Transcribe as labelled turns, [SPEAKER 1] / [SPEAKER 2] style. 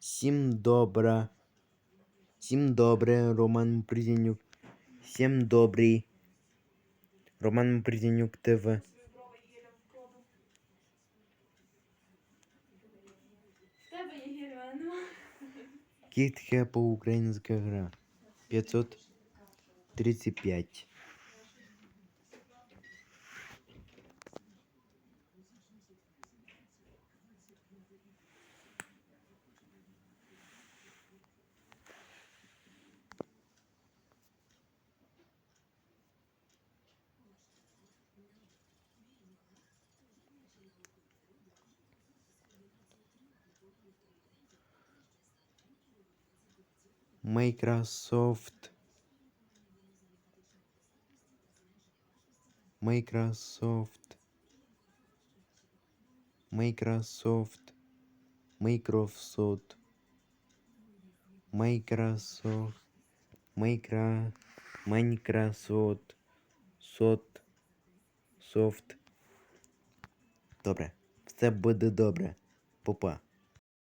[SPEAKER 1] Всім добра. Всім добре, Роман Приденюк. Всім добрий. Роман Приденюк ТВ.
[SPEAKER 2] В тебе є героя, нема.
[SPEAKER 1] Кітка по-українська гра. 535. Microsoft. Microsoft. Microsoft. Microsoft. Microsoft. Micro. Microsoft. Сот. Софт. Добре. Все буде добре. Попа.